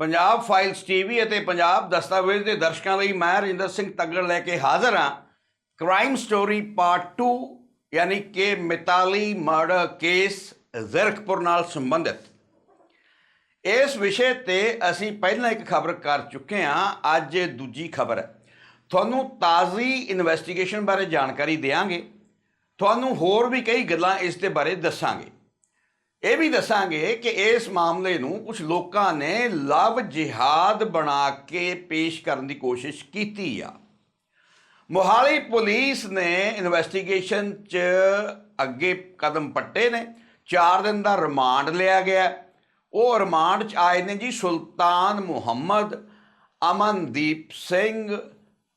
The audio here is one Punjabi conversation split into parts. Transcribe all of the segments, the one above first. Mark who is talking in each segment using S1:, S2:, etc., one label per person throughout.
S1: ਪੰਜਾਬ ਫਾਈਲਸ ਟੀਵੀ ਅਤੇ ਪੰਜਾਬ ਦਸਤਾਵੇਜ਼ ਦੇ ਦਰਸ਼ਕਾਂ ਲਈ ਮੈਂ ਰਜਿੰਦਰ ਸਿੰਘ ਤੱਗੜ ਲੈ ਕੇ ਹਾਜ਼ਰ ਹਾਂ। ਕ੍ਰਾਈਮ ਸਟੋਰੀ ਪਾਰਟ 2 ਯਾਨੀ ਕਿ ਮਿਤਾਲੀ ਮਰਡਰ ਕੇਸ ਜ਼ਰਕਪੁਰ ਨਾਲ ਸੰਬੰਧਿਤ। ਇਸ ਵਿਸ਼ੇ ਤੇ ਅਸੀਂ ਪਹਿਲਾਂ ਇੱਕ ਖਬਰ ਕਰ ਚੁੱਕੇ ਹਾਂ, ਅੱਜ ਦੂਜੀ ਖਬਰ ਹੈ। ਤੁਹਾਨੂੰ ਤਾਜ਼ੀ ਇਨਵੈਸਟੀਗੇਸ਼ਨ ਬਾਰੇ ਜਾਣਕਾਰੀ ਦੇਵਾਂਗੇ। ਤੁਹਾਨੂੰ ਹੋਰ ਵੀ ਕਈ ਗੱਲਾਂ ਇਸ ਦੇ ਬਾਰੇ ਦੱਸਾਂਗੇ। ਇਹ ਵੀ ਦੱਸਾਂਗੇ ਕਿ ਇਸ ਮਾਮਲੇ ਨੂੰ ਕੁਝ ਲੋਕਾਂ ਨੇ ਲਵ ਜਿਹਾਦ ਬਣਾ ਕੇ ਪੇਸ਼ ਕਰਨ ਦੀ ਕੋਸ਼ਿਸ਼ ਕੀਤੀ ਆ। ਮੋਹਾਲੀ ਪੁਲਿਸ ਨੇ ਇਨਵੈਸਟੀਗੇਸ਼ਨ 'ਚ ਅੱਗੇ ਕਦਮ ਪੱਟੇ ਨੇ। 4 ਦਿਨ ਦਾ ਰਿਮਾਂਡ ਲਿਆ ਗਿਆ। ਉਹ ਰਿਮਾਂਡ 'ਚ ਆਏ ਨੇ ਜੀ ਸੁਲਤਾਨ ਮੁਹੰਮਦ, ਅਮਨਦੀਪ ਸਿੰਘ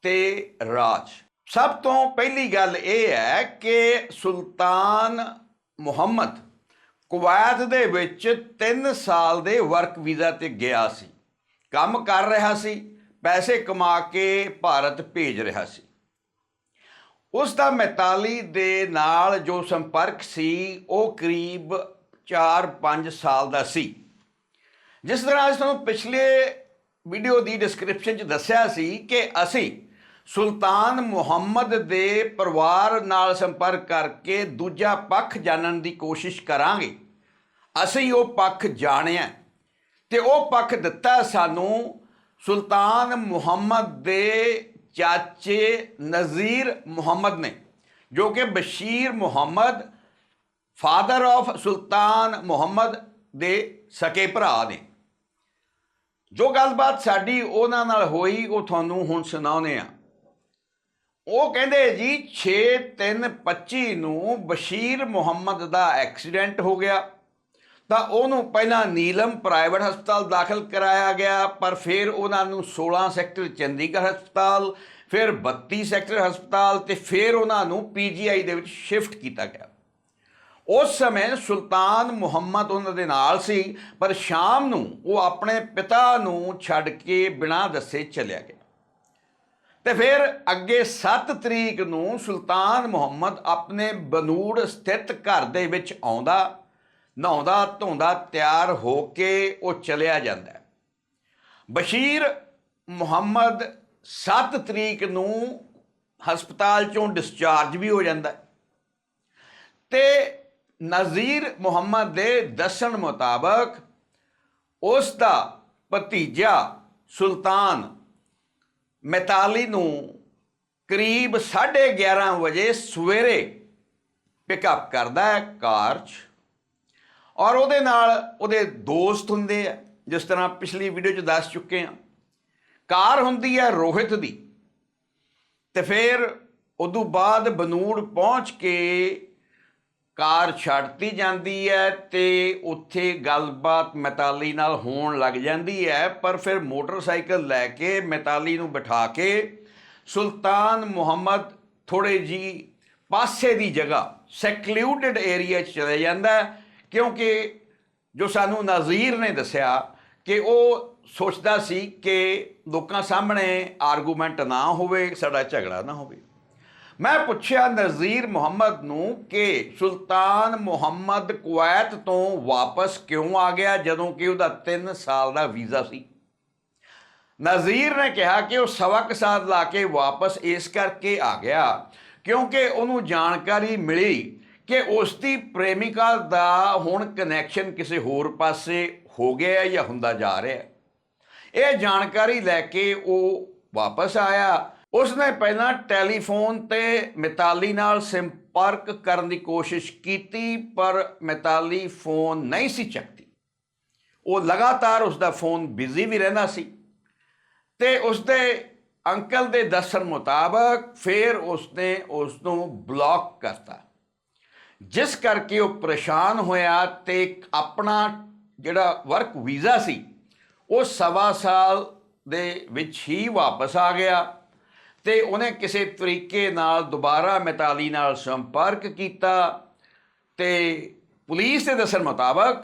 S1: ਤੇ ਰਾਜ। ਸਭ ਤੋਂ ਪਹਿਲੀ ਗੱਲ ਇਹ ਹੈ ਕਿ ਸੁਲਤਾਨ ਮੁਹੰਮਦ ਕੁਵੈਤ ਦੇ ਵਿੱਚ 3 ਸਾਲ ਦੇ ਵਰਕ ਵੀਜ਼ਾ ਤੇ ਗਿਆ ਸੀ। ਕੰਮ ਕਰ ਰਿਹਾ ਸੀ, ਪੈਸੇ ਕਮਾ ਕੇ ਭਾਰਤ ਭੇਜ ਰਿਹਾ ਸੀ। ਉਸ ਦਾ ਮੈਤਾਲੀ ਦੇ ਨਾਲ ਜੋ ਸੰਪਰਕ ਸੀ, ਉਹ ਕਰੀਬ 4-5 ਸਾਲ ਦਾ ਸੀ। ਜਿਸ ਤਰ੍ਹਾਂ ਅੱਜ ਤੁਹਾਨੂੰ ਪਿਛਲੇ ਵੀਡੀਓ ਦੀ ਡਿਸਕ੍ਰਿਪਸ਼ਨ 'ਚ ਦੱਸਿਆ ਸੀ ਕਿ ਅਸੀਂ ਸੁਲਤਾਨ ਮੁਹੰਮਦ ਦੇ ਪਰਿਵਾਰ ਨਾਲ ਸੰਪਰਕ ਕਰਕੇ ਦੂਜਾ ਪੱਖ ਜਾਣਨ ਦੀ ਕੋਸ਼ਿਸ਼ ਕਰਾਂਗੇ। ਅਸੀਂ ਉਹ ਪੱਖ ਜਾਣਿਆ। ਤੇ ਉਹ ਪੱਖ ਦਿੱਤਾ ਸਾਨੂੰ ਸੁਲਤਾਨ ਮੁਹੰਮਦ ਦੇ ਚਾਚੇ ਨਜ਼ੀਰ ਮੁਹੰਮਦ ਨੇ, ਜੋ ਕਿ ਬਸ਼ੀਰ ਮੁਹੰਮਦ, ਫਾਦਰ ਆਫ ਸੁਲਤਾਨ ਮੁਹੰਮਦ ਦੇ ਸਕੇ ਭਰਾ ਨੇ। ਜੋ ਗੱਲਬਾਤ ਸਾਡੀ ਉਹਨਾਂ ਨਾਲ ਹੋਈ, ਉਹ ਤੁਹਾਨੂੰ ਹੁਣ ਸੁਣਾਉਨੇ ਆ ਉਹ ਕਹਿੰਦੇ ਜੀ 6/3/25 ਨੂੰ ਬਸ਼ੀਰ ਮੁਹੰਮਦ ਦਾ ਐਕਸੀਡੈਂਟ ਹੋ ਗਿਆ। ਤਾਂ ਉਹਨੂੰ ਪਹਿਲਾਂ ਨੀਲਮ ਪ੍ਰਾਈਵੇਟ ਹਸਪਤਾਲ ਦਾਖਲ ਕਰਾਇਆ ਗਿਆ, ਪਰ ਫਿਰ ਉਹਨਾਂ ਨੂੰ 16 ਸੈਕਟਰ ਚੰਡੀਗੜ੍ਹ ਹਸਪਤਾਲ, ਫਿਰ 32 ਸੈਕਟਰ ਹਸਪਤਾਲ ਤੇ ਫਿਰ ਉਹਨਾਂ ਨੂੰ ਪੀਜੀਆਈ ਦੇ ਵਿੱਚ ਸ਼ਿਫਟ ਕੀਤਾ ਗਿਆ। ਉਸ ਸਮੇਂ ਸੁਲਤਾਨ ਮੁਹੰਮਦ ਉਹਨਾਂ ਦੇ ਨਾਲ ਸੀ, ਪਰ ਸ਼ਾਮ ਨੂੰ ਉਹ ਆਪਣੇ ਪਿਤਾ ਨੂੰ ਛੱਡ ਕੇ ਬਿਨਾਂ ਦੱਸੇ ਚਲਿਆ ਗਿਆ। ਤੇ ਫਿਰ ਅੱਗੇ 7 ਤਰੀਕ ਨੂੰ ਸੁਲਤਾਨ ਮੁਹੰਮਦ ਆਪਣੇ ਬਨੂੜ ਸਥਿਤ ਘਰ ਦੇ ਵਿੱਚ ਆਉਂਦਾ ਨਹਾਉਂਦਾ, ਧੋਂਦਾ, ਤਿਆਰ ਹੋ ਕੇ ਉਹ ਚਲਿਆ ਜਾਂਦਾ ਹੈ। ਬਸ਼ੀਰ ਮੁਹੰਮਦ 7 ਤਰੀਕ ਨੂੰ ਹਸਪਤਾਲ ਚੋਂ ਡਿਸਚਾਰਜ ਵੀ ਹੋ ਜਾਂਦਾ ਹੈ ਤੇ ਨਜ਼ੀਰ ਮੁਹੰਮਦ ਦੇ ਦੱਸਣ ਮੁਤਾਬਕ ਉਸ ਦਾ ਭਤੀਜਾ ਸੁਲਤਾਨ ਮੈਤਾਲੀ ਨੂੰ ਕਰੀਬ 11:30 ਵਜੇ ਸਵੇਰੇ ਪਿਕਅਪ ਕਰਦਾ ਹੈ ਕਾਰ 'ਚ। ਔਰ ਉਹਦੇ ਨਾਲ ਉਹਦੇ ਦੋਸਤ ਹੁੰਦੇ ਆ, ਜਿਸ ਤਰ੍ਹਾਂ ਪਿਛਲੀ ਵੀਡੀਓ 'ਚ ਦੱਸ ਚੁੱਕੇ ਆ। ਕਾਰ ਹੁੰਦੀ ਹੈ ਰੋਹਿਤ ਦੀ। ਤੇ ਫਿਰ ਉਦੋਂ ਬਾਅਦ ਬਨੂੜ ਪਹੁੰਚ ਕੇ ਕਾਰ ਛੱਡਤੀ ਜਾਂਦੀ ਹੈ ਤੇ ਉੱਥੇ ਗੱਲਬਾਤ ਮਿਤਾਲੀ ਨਾਲ ਹੋਣ ਲੱਗ ਜਾਂਦੀ ਹੈ ਪਰ ਫਿਰ ਮੋਟਰਸਾਈਕਲ ਲੈ ਕੇ ਮਿਤਾਲੀ ਨੂੰ ਬਿਠਾ ਕੇ ਸੁਲਤਾਨ ਮੁਹੰਮਦ ਥੋੜੇ ਜੀ ਪਾਸੇ ਦੀ ਜਗ੍ਹਾ ਸੈਕਲੂਡਡ ਏਰੀਆ 'ਚ ਚਲੇ ਜਾਂਦਾ ਕਿਉਂਕਿ ਜੋ ਸਾਨੂੰ ਨਜ਼ੀਰ ਨੇ ਦੱਸਿਆ ਕਿ ਉਹ ਸੋਚਦਾ ਸੀ ਕਿ ਲੋਕਾਂ ਸਾਹਮਣੇ ਆਰਗੂਮੈਂਟ ਨਾ ਹੋਵੇ, ਸਾਡਾ ਝਗੜਾ ਨਾ ਹੋਵੇ। ਮੈਂ ਪੁੱਛਿਆ ਨਜ਼ੀਰ ਮੁਹੰਮਦ ਨੂੰ ਕਿ ਸੁਲਤਾਨ ਮੁਹੰਮਦ ਕੁਵੈਤ ਤੋਂ ਵਾਪਸ ਕਿਉਂ ਆ ਗਿਆ ਜਦੋਂ ਕਿ ਉਹਦਾ 3 ਸਾਲ ਦਾ ਵੀਜ਼ਾ ਸੀ? ਨਜ਼ੀਰ ਨੇ ਕਿਹਾ ਕਿ ਉਹ ਸਵਾ ਕੁ ਸਾਲ ਲਾ ਕੇ ਵਾਪਸ ਇਸ ਕਰਕੇ ਆ ਗਿਆ ਕਿਉਂਕਿ ਉਹਨੂੰ ਜਾਣਕਾਰੀ ਮਿਲੀ ਕਿ ਉਸ ਦੀ ਪ੍ਰੇਮਿਕਾ ਦਾ ਹੁਣ ਕਨੈਕਸ਼ਨ ਕਿਸੇ ਹੋਰ ਪਾਸੇ ਹੋ ਗਿਆ ਜਾਂ ਹੁੰਦਾ ਜਾ ਰਿਹਾ ਇਹ ਜਾਣਕਾਰੀ ਲੈ ਕੇ ਉਹ ਵਾਪਸ ਆਇਆ। ਉਸਨੇ ਪਹਿਲਾਂ ਟੈਲੀਫੋਨ ਤੇ ਮਿਤਾਲੀ ਨਾਲ ਸੰਪਰਕ ਕਰਨ ਦੀ ਕੋਸ਼ਿਸ਼ ਕੀਤੀ, ਪਰ ਮਿਤਾਲੀ ਫੋਨ ਨਹੀਂ ਸੀ ਚੱਕਦੀ। ਉਹ ਲਗਾਤਾਰ ਉਸਦਾ ਫੋਨ ਬਿਜ਼ੀ ਵੀ ਰਹਿੰਦਾ ਸੀ ਤੇ ਉਸਦੇ ਅੰਕਲ ਦੇ ਦੱਸਣ ਮੁਤਾਬਕ ਫਿਰ ਉਸਨੇ ਉਸ ਨੂੰ ਬਲੌਕ ਕਰਤਾ। ਜਿਸ ਕਰਕੇ ਉਹ ਪਰੇਸ਼ਾਨ ਹੋਇਆ ਤੇ ਆਪਣਾ ਜਿਹੜਾ ਵਰਕ ਵੀਜ਼ਾ ਸੀ, ਉਹ ਸਵਾ ਸਾਲ ਦੇ ਵਿੱਚ ਹੀ ਵਾਪਸ ਆ ਗਿਆ ਤੇ ਉਹਨੇ ਕਿਸੇ ਤਰੀਕੇ ਨਾਲ ਦੁਬਾਰਾ ਮਿਤਾਲੀ ਨਾਲ ਸੰਪਰਕ ਕੀਤਾ ਤੇ ਪੁਲਿਸ ਦੇ ਦੱਸਣ ਮੁਤਾਬਕ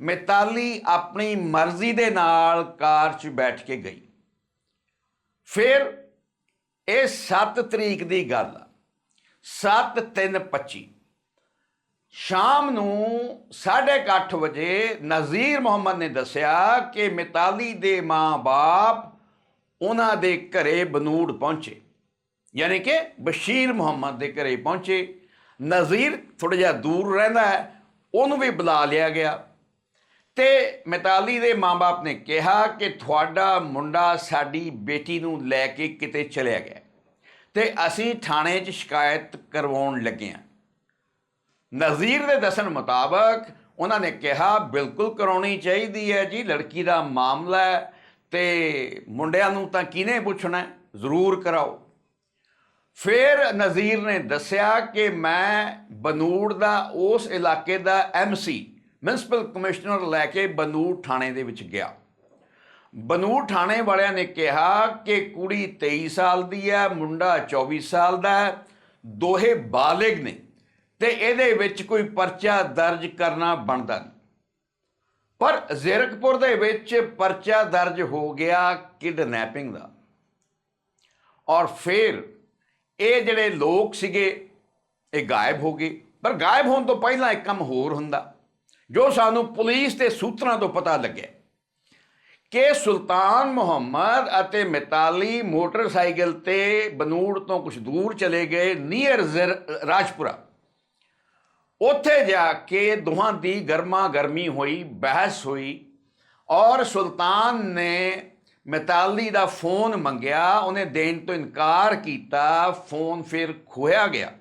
S1: ਮਿਤਾਲੀ ਆਪਣੀ ਮਰਜ਼ੀ ਦੇ ਨਾਲ ਕਾਰ 'ਚ ਬੈਠ ਕੇ ਗਈ। ਫਿਰ ਇਹ 7 ਤਰੀਕ ਦੀ ਗੱਲ ਆ 7 3 25 ਸ਼ਾਮ ਨੂੰ 8:30 ਵਜੇ ਨਜ਼ੀਰ ਮੁਹੰਮਦ ਨੇ ਦੱਸਿਆ ਕਿ ਮਿਤਾਲੀ ਦੇ ਮਾਂ-ਬਾਪ ਉਹਨਾਂ ਦੇ ਘਰੇ ਬਨੂੜ ਪਹੁੰਚੇ। ਯਾਨੀ ਕਿ ਬਸ਼ੀਰ ਮੁਹੰਮਦ ਦੇ ਘਰੇ ਪਹੁੰਚੇ। ਨਜ਼ੀਰ ਥੋੜਾ ਜਿਹਾ ਦੂਰ ਰਹਿੰਦਾ ਹੈ, ਉਹਨੂੰ ਵੀ ਬੁਲਾ ਲਿਆ ਗਿਆ। ਤੇ ਮਿਤਾਲੀ ਦੇ ਮਾਂ-ਬਾਪ ਨੇ ਕਿਹਾ ਕਿ ਤੁਹਾਡਾ ਮੁੰਡਾ ਸਾਡੀ ਬੇਟੀ ਨੂੰ ਲੈ ਕੇ ਕਿਤੇ ਚਲਿਆ ਗਿਆ। ਤੇ ਅਸੀਂ ਥਾਣੇ 'ਚ ਸ਼ਿਕਾਇਤ ਕਰਵਾਉਣ ਲੱਗੇ ਹਾਂ। ਨਜ਼ੀਰ ਦੇ ਦੱਸਣ ਮੁਤਾਬਕ ਉਹਨਾਂ ਨੇ ਕਿਹਾ, ਬਿਲਕੁਲ ਕਰਾਉਣੀ ਚਾਹੀਦੀ ਹੈ ਜੀ, ਲੜਕੀ ਦਾ ਮਾਮਲਾ ਹੈ ਤੇ ਮੁੰਡਿਆਂ ਨੂੰ ਤਾਂ ਕਿਹਨੇ ਪੁੱਛਣਾ ਜ਼ਰੂਰ ਕਰਾਓ। ਫਿਰ ਨਜ਼ੀਰ ਨੇ ਦੱਸਿਆ ਕਿ ਮੈਂ ਬਨੂੜ ਦਾ, ਉਸ ਇਲਾਕੇ ਦਾ ਐਮਸੀ ਮਿਊਨਿਸਪਲ ਕਮਿਸ਼ਨਰ ਲੈ ਕੇ ਬਨੂੜ ਥਾਣੇ ਦੇ ਵਿੱਚ ਗਿਆ। ਬਨੂੜ ਥਾਣੇ ਵਾਲਿਆਂ ਨੇ ਕਿਹਾ ਕਿ ਕੁੜੀ 23 ਸਾਲ ਦੀ ਹੈ, ਮੁੰਡਾ 24 ਸਾਲ ਦਾ ਹੈ, ਦੋਹੇ ਬਾਲਗ ਨੇ। ਤੇ ਇਹਦੇ ਵਿੱਚ ਕੋਈ ਪਰਚਾ ਦਰਜ ਕਰਨਾ ਬਣਦਾ ਨਹੀਂ। ਪਰ ਜ਼ੀਰਕਪੁਰ ਦੇ ਵਿੱਚ ਪਰਚਾ ਦਰਜ ਹੋ ਗਿਆ ਕਿਡਨੈਪਿੰਗ ਦਾ। ਔਰ ਫਿਰ ਇਹ ਜਿਹੜੇ ਲੋਕ ਸੀਗੇ, ਇਹ ਗਾਇਬ ਹੋ ਗਏ। ਪਰ ਗਾਇਬ ਹੋਣ ਤੋਂ ਪਹਿਲਾਂ ਇੱਕ ਕੰਮ ਹੋਰ ਹੁੰਦਾ, ਜੋ ਸਾਨੂੰ ਪੁਲਿਸ ਦੇ ਸੂਤਰਾਂ ਤੋਂ ਪਤਾ ਲੱਗਿਆ ਕਿ ਸੁਲਤਾਨ ਮੁਹੰਮਦ ਅਤੇ ਮਿਤਾਲੀ ਮੋਟਰਸਾਈਕਲ ਤੇ ਬਨੂੜ ਤੋਂ ਕੁਝ ਦੂਰ ਚਲੇ ਗਏ, ਨੀਅਰ ਰਾਜਪੁਰਾ। ਉੱਥੇ ਜਾ ਕੇ ਦੋਹਾਂ ਦੀ ਗਰਮਾ ਗਰਮੀ ਹੋਈ, ਬਹਿਸ ਹੋਈ ਔਰ ਸੁਲਤਾਨ ਨੇ ਮਿਤਾਲੀ ਦਾ ਫੋਨ ਮੰਗਿਆ, ਉਹਨੇ ਦੇਣ ਤੋਂ ਇਨਕਾਰ ਕੀਤਾ, ਫੋਨ ਫਿਰ ਖੋਇਆ ਗਿਆ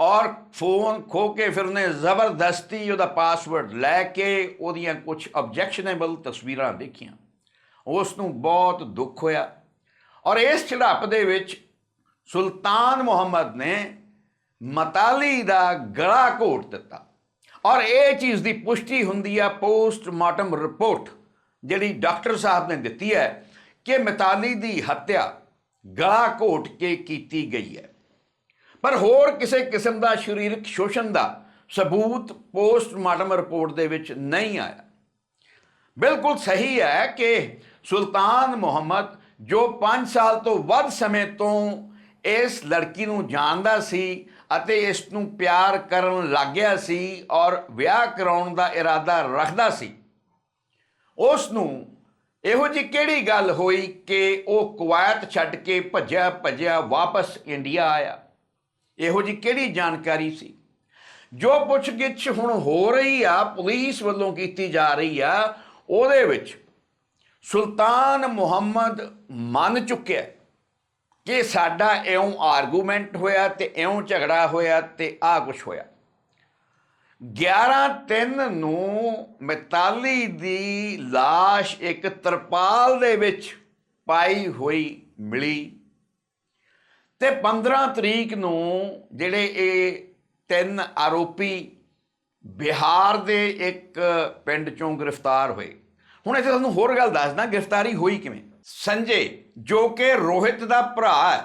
S1: ਔਰ ਫੋਨ ਖੋ ਕੇ ਫਿਰ ਉਹਨੇ ਜ਼ਬਰਦਸਤੀ ਉਹਦਾ ਪਾਸਵਰਡ ਲੈ ਕੇ ਉਹਦੀਆਂ ਕੁਝ ਆਬਜੈਕਸ਼ਨੇਬਲ ਤਸਵੀਰਾਂ ਦੇਖੀਆਂ। ਉਸ ਨੂੰ ਬਹੁਤ ਦੁੱਖ ਹੋਇਆ ਔਰ ਇਸ ਝੜਪ ਦੇ ਵਿੱਚ ਸੁਲਤਾਨ ਮੁਹੰਮਦ ਨੇ ਮਤਾਲੀ ਦਾ ਗਲਾ ਘੋਟ ਦਿੱਤਾ। ਔਰ ਇਹ ਚੀਜ਼ ਦੀ ਪੁਸ਼ਟੀ ਹੁੰਦੀ ਹੈ ਪੋਸਟਮਾਰਟਮ ਰਿਪੋਰਟ, ਜਿਹੜੀ ਡਾਕਟਰ ਸਾਹਿਬ ਨੇ ਦਿੱਤੀ ਹੈ ਕਿ ਮਤਾਲੀ ਦੀ ਹੱਤਿਆ ਗਲਾ ਘੋਟ ਕੇ ਕੀਤੀ ਗਈ ਹੈ। ਪਰ ਹੋਰ ਕਿਸੇ ਕਿਸਮ ਦਾ ਸਰੀਰਕ ਸ਼ੋਸ਼ਣ ਦਾ ਸਬੂਤ ਪੋਸਟਮਾਰਟਮ ਰਿਪੋਰਟ ਦੇ ਵਿੱਚ ਨਹੀਂ ਆਇਆ। ਬਿਲਕੁਲ ਸਹੀ ਹੈ ਕਿ ਸੁਲਤਾਨ ਮੁਹੰਮਦ ਜੋ 5 ਸਾਲ ਤੋਂ ਵੱਧ ਸਮੇਂ ਤੋਂ ਇਸ ਲੜਕੀ ਨੂੰ ਜਾਣਦਾ ਸੀ ਅਤੇ ਇਸ ਨੂੰ ਪਿਆਰ ਕਰਨ ਲੱਗਿਆ ਸੀ ਔਰ ਵਿਆਹ ਕਰਾਉਣ ਦਾ ਇਰਾਦਾ ਰੱਖਦਾ ਸੀ। ਉਸ ਨੂੰ ਇਹੋ ਜੀ ਕਿਹੜੀ ਗੱਲ ਹੋਈ ਕਿ ਉਹ ਕੁਵੈਤ ਛੱਡ ਕੇ ਭੱਜਿਆ ਭੱਜਿਆ ਵਾਪਸ ਇੰਡੀਆ ਆਇਆ? ਇਹੋ ਜੀ ਕਿਹੜੀ ਜਾਣਕਾਰੀ ਸੀ? ਜੋ ਪੁੱਛਗਿੱਛ ਹੁਣ ਹੋ ਰਹੀ ਆ, ਪੁਲਿਸ ਵੱਲੋਂ ਕੀਤੀ ਜਾ ਰਹੀ ਆ, ਉਹਦੇ ਵਿੱਚ ਸੁਲਤਾਨ ਮੁਹੰਮਦ ਮੰਨ ਚੁੱਕਿਆ। ਕਿ ਸਾਡਾ ਇਉਂ ਆਰਗੂਮੈਂਟ ਹੋਇਆ ਤੇ ਇਉਂ ਝਗੜਾ ਹੋਇਆ ਤੇ ਆ ਕੁਝ ਹੋਇਆ। 11 3 ਨੂੰ ਮਿਤਾਲੀ ਦੀ লাশ ਇੱਕ ਤਰਪਾਲ ਦੇ ਵਿੱਚ ਪਾਈ ਹੋਈ ਮਿਲੀ। ਤੇ 15 ਤਰੀਕ ਨੂੰ ਜਿਹੜੇ ਇਹ ਤਿੰਨ ਆਰੋਪੀ ਬਿਹਾਰ ਦੇ ਇੱਕ ਪਿੰਡ ਚੋਂ ਗ੍ਰਿਫਤਾਰ ਹੋਏ। ਹੁਣ ਇੱਥੇ ਤੁਹਾਨੂੰ ਹੋਰ ਗੱਲ ਦੱਸਦਾ, ਗ੍ਰਿਫਤਾਰੀ ਹੋਈ ਕਿਵੇਂ? ਸੰਜੇ, ਜੋ ਕਿ ਰੋਹਿਤ ਦਾ ਭਰਾ ਹੈ,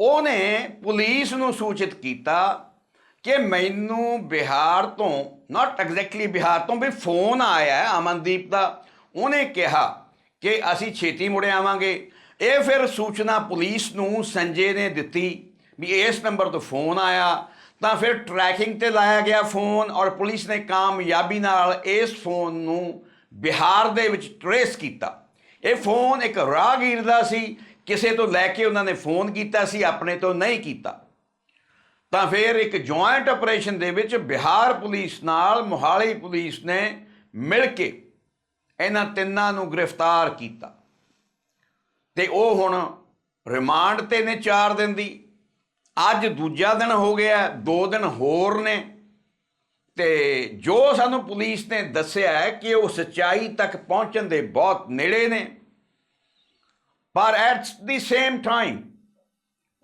S1: ਉਹਨੇ ਪੁਲਿਸ ਨੂੰ ਸੂਚਿਤ ਕੀਤਾ ਕਿ ਮੈਨੂੰ ਬਿਹਾਰ ਤੋਂ ਨਾਟ ਐਗਜ਼ੈਕਟਲੀ ਬਿਹਾਰ ਤੋਂ, ਵੀ ਫੋਨ ਆਇਆ ਹੈ ਅਮਨਦੀਪ ਦਾ। ਉਹਨੇ ਕਿਹਾ ਕਿ ਅਸੀਂ ਛੇਤੀ ਮੁੜ ਆਵਾਂਗੇ। ਇਹ ਫਿਰ ਸੂਚਨਾ ਪੁਲਿਸ ਨੂੰ ਸੰਜੇ ਨੇ ਦਿੱਤੀ ਵੀ ਇਸ ਨੰਬਰ ਤੋਂ ਫੋਨ ਆਇਆ। ਤਾਂ ਫਿਰ ਟਰੈਕਿੰਗ ਤੇ ਲਾਇਆ ਗਿਆ ਫੋਨ ਔਰ ਪੁਲਿਸ ਨੇ ਕਾਮਯਾਬੀ ਨਾਲ ਇਸ ਫੋਨ ਨੂੰ ਬਿਹਾਰ ਦੇ ਵਿੱਚ ਟਰੇਸ ਕੀਤਾ। ਇਹ ਫੋਨ ਇੱਕ ਰਾਹਗੀਰ ਦਾ ਸੀ, ਕਿਸੇ ਤੋਂ ਲੈ ਕੇ ਉਹਨਾਂ ਨੇ ਫੋਨ ਕੀਤਾ ਸੀ, ਆਪਣੇ ਤੋਂ ਨਹੀਂ ਕੀਤਾ। ਤਾਂ ਫਿਰ ਇੱਕ ਜੁਆਇੰਟ ਆਪਰੇਸ਼ਨ ਦੇ ਵਿੱਚ ਬਿਹਾਰ ਪੁਲਿਸ ਨਾਲ ਮੋਹਾਲੀ ਪੁਲਿਸ ਨੇ ਮਿਲ ਕੇ ਇਹਨਾਂ ਤਿੰਨਾਂ ਨੂੰ ਗ੍ਰਿਫਤਾਰ ਕੀਤਾ। ਤੇ ਉਹ ਹੁਣ ਰਿਮਾਂਡ ਤੇ ਨੇ 4 ਦਿਨ ਦੀ। ਅੱਜ ਦੂਜਾ ਦਿਨ ਹੋ ਗਿਆ 2 ਦਿਨ ਹੋਰ ਨੇ। ਤੇ ਜੋ ਸਾਨੂੰ ਪੁਲਿਸ ਨੇ ਦੱਸਿਆ ਹੈ ਕਿ ਉਹ ਸਚਾਈ ਤੱਕ ਪਹੁੰਚਣ ਦੇ ਬਹੁਤ ਨੇੜੇ ਨੇ, ਪਰ ਐਟ ਦੀ ਸੇਮ ਟਾਈਮ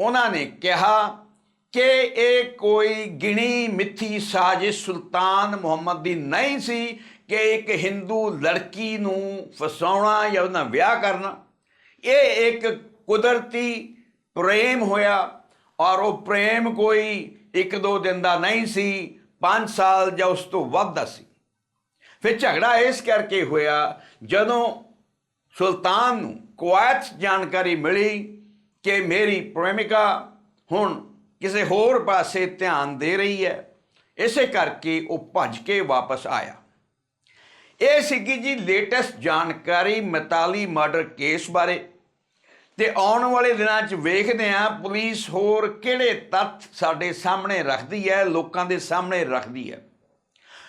S1: ਉਹਨਾਂ ਨੇ ਕਿਹਾ ਕਿ ਇਹ ਕੋਈ ਗਿਣੀ ਮਿੱਥੀ ਸਾਜ਼ਿਸ਼ ਸੁਲਤਾਨ ਮੁਹੰਮਦ ਦੀ ਨਹੀਂ ਸੀ ਕਿ ਇੱਕ ਹਿੰਦੂ ਲੜਕੀ ਨੂੰ ਫਸਾਉਣਾ ਜਾਂ ਉਹਨਾਂ ਵਿਆਹ ਕਰਨਾ। ਇਹ ਇੱਕ ਕੁਦਰਤੀ ਪ੍ਰੇਮ ਹੋਇਆ ਔਰ ਉਹ ਪ੍ਰੇਮ ਕੋਈ ਇੱਕ ਦੋ ਦਿਨ ਦਾ ਨਹੀਂ ਸੀ 5 ਸਾਲ ਜਾਂ ਉਸ ਤੋਂ ਵੱਧ ਦਾ ਸੀ। ਫਿਰ ਝਗੜਾ ਇਸ ਕਰਕੇ ਹੋਇਆ, ਜਦੋਂ ਸੁਲਤਾਨ ਨੂੰ ਕੁਵੈਤ ਜਾਣਕਾਰੀ ਮਿਲੀ ਕਿ ਮੇਰੀ ਪ੍ਰੇਮਿਕਾ ਹੁਣ ਕਿਸੇ ਹੋਰ ਪਾਸੇ ਧਿਆਨ ਦੇ ਰਹੀ ਹੈ, ਇਸੇ ਕਰਕੇ ਉਹ ਭੱਜ ਕੇ ਵਾਪਸ ਆਇਆ। ਇਹ ਸੀਗੀ ਜੀ ਲੇਟੈਸਟ ਜਾਣਕਾਰੀ ਮਿਤਾਲੀ ਮਰਡਰ ਕੇਸ ਬਾਰੇ। ਤੇ ਆਉਣ ਵਾਲੇ ਦਿਨਾਂ 'ਚ ਵੇਖਦੇ ਹਾਂ ਪੁਲਿਸ ਹੋਰ ਕਿਹੜੇ ਤੱਥ ਸਾਡੇ ਸਾਹਮਣੇ ਰੱਖਦੀ ਹੈ, ਲੋਕਾਂ ਦੇ ਸਾਹਮਣੇ ਰੱਖਦੀ ਹੈ।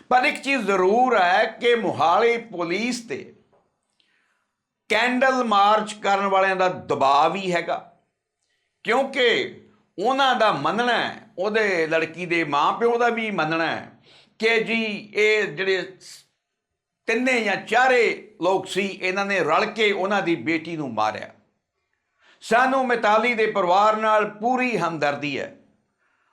S1: ਪਰ ਇੱਕ ਚੀਜ਼ ਜ਼ਰੂਰ ਹੈ ਕਿ ਮੁਹਾਲੀ ਪੁਲਿਸ ਤੇ ਕੈਂਡਲ ਮਾਰਚ ਕਰਨ ਵਾਲਿਆਂ ਦਾ ਦਬਾਅ ਵੀ ਹੈਗਾ। ਕਿਉਂਕਿ ਉਹਨਾਂ ਦਾ ਮੰਨਣਾ ਹੈ, ਉਹਦੇ ਲੜਕੀ ਦੇ ਮਾਪਿਓ ਦਾ ਵੀ ਮੰਨਣਾ ਹੈ ਕਿ ਜੀ ਇਹ ਜਿਹੜੇ ਤਿੰਨੇ ਜਾਂ ਚਾਰੇ ਲੋਕ ਸੀ, ਇਹਨਾਂ ਨੇ ਰਲ ਕੇ ਉਹਨਾਂ ਦੀ ਬੇਟੀ ਨੂੰ ਮਾਰਿਆ। ਸਾਨੂੰ ਮਿਤਾਲੀ ਦੇ ਪਰਿਵਾਰ ਨਾਲ ਪੂਰੀ ਹਮਦਰਦੀ ਹੈ।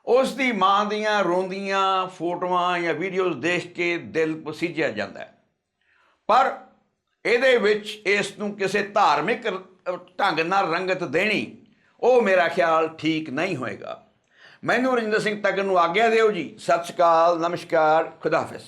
S1: ਉਸ ਦੀ ਮਾਂ ਦੀਆਂ ਰੋਂਦੀਆਂ ਫੋਟੋਆਂ ਜਾਂ ਵੀਡੀਓਜ਼ ਦੇਖ ਕੇ ਦਿਲ ਪਸੀਜਿਆ ਜਾਂਦਾ ਹੈ। ਪਰ ਇਹਦੇ ਵਿੱਚ ਇਸ ਨੂੰ ਕਿਸੇ ਧਾਰਮਿਕ ਢੰਗ ਨਾਲ ਰੰਗਤ ਦੇਣੀ, ਉਹ ਮੇਰਾ ਖਿਆਲ ਠੀਕ ਨਹੀਂ ਹੋਏਗਾ। ਮੈਨੂੰ ਰਜਿੰਦਰ ਸਿੰਘ ਤੱਕਰ ਨੂੰ ਆਗਿਆ ਦਿਓ ਜੀ। ਸਤਿ ਸ਼੍ਰੀ ਅਕਾਲ। ਨਮਸਕਾਰ। ਖੁਦਾਫਿਜ਼